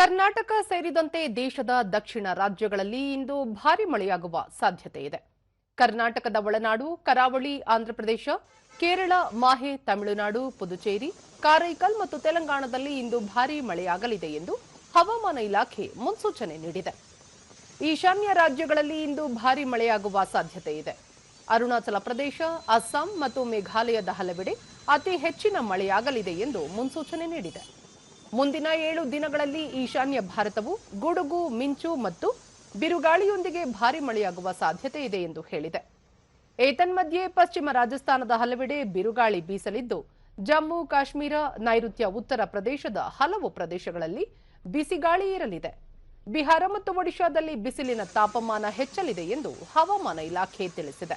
ಕರ್ನಾಟಕ ಸೇರಿದಂತೆ ದೇಶದ ದಕ್ಷಿಣ ರಾಜ್ಯಗಳಲ್ಲಿ ಇಂದು ಭಾರಿ ಮಳೆಯಾಗುವ ಸಾಧ್ಯತೆ ಇದೆ. ಕರ್ನಾಟಕದ ಒಳನಾಡು, ಕರಾವಳಿ, ಆಂಧ್ರಪ್ರದೇಶ, ಕೇರಳ, ಮಾಹೆ, ತಮಿಳುನಾಡು, ಪುದುಚೇರಿ, ಕಾರೈಕಲ್ ಮತ್ತು ತೆಲಂಗಾಣದಲ್ಲಿ ಇಂದು ಭಾರಿ ಮಳೆಯಾಗಲಿದೆ ಎಂದು ಹವಾಮಾನ ಇಲಾಖೆ ಮುನ್ಸೂಚನೆ ನೀಡಿದೆ. ಈಶಾನ್ಯ ರಾಜ್ಯಗಳಲ್ಲಿ ಇಂದು ಭಾರಿ ಮಳೆಯಾಗುವ ಸಾಧ್ಯತೆ ಇದೆ. ಅರುಣಾಚಲ ಪ್ರದೇಶ, ಅಸ್ಸಾಂ ಮತ್ತು ಮೇಘಾಲಯದ ಹಲವೆಡೆ ಅತಿ ಹೆಚ್ಚಿನ ಮಳೆಯಾಗಲಿದೆ ಎಂದು ಮುನ್ಸೂಚನೆ ನೀಡಿದೆ. ಮುಂದಿನ ಏಳು ದಿನಗಳಲ್ಲಿ ಈಶಾನ್ಯ ಭಾರತವು ಗುಡುಗು, ಮಿಂಚು ಮತ್ತು ಬಿರುಗಾಳಿಯೊಂದಿಗೆ ಭಾರೀ ಮಳೆಯಾಗುವ ಸಾಧ್ಯತೆ ಇದೆ ಎಂದು ಹೇಳಿದೆ. ಏತನ್ಮಧ್ಯೆ ಪಶ್ಚಿಮ ರಾಜಸ್ಥಾನದ ಹಲವೆಡೆ ಬಿರುಗಾಳಿ ಬೀಸಲಿದ್ದು, ಜಮ್ಮು, ಕಾಶ್ಮೀರ, ನೈಋತ್ಯ ಉತ್ತರ ಪ್ರದೇಶದ ಹಲವು ಪ್ರದೇಶಗಳಲ್ಲಿ ಬಿಸಿಗಾಳಿ ಇರಲಿದೆ ಬಿಹಾರ ಮತ್ತು ಒಡಿಶಾದಲ್ಲಿ ಬಿಸಿಲಿನ ತಾಪಮಾನ ಹೆಚ್ಚಲಿದೆ ಎಂದು ಹವಾಮಾನ ಇಲಾಖೆ ತಿಳಿಸಿದೆ.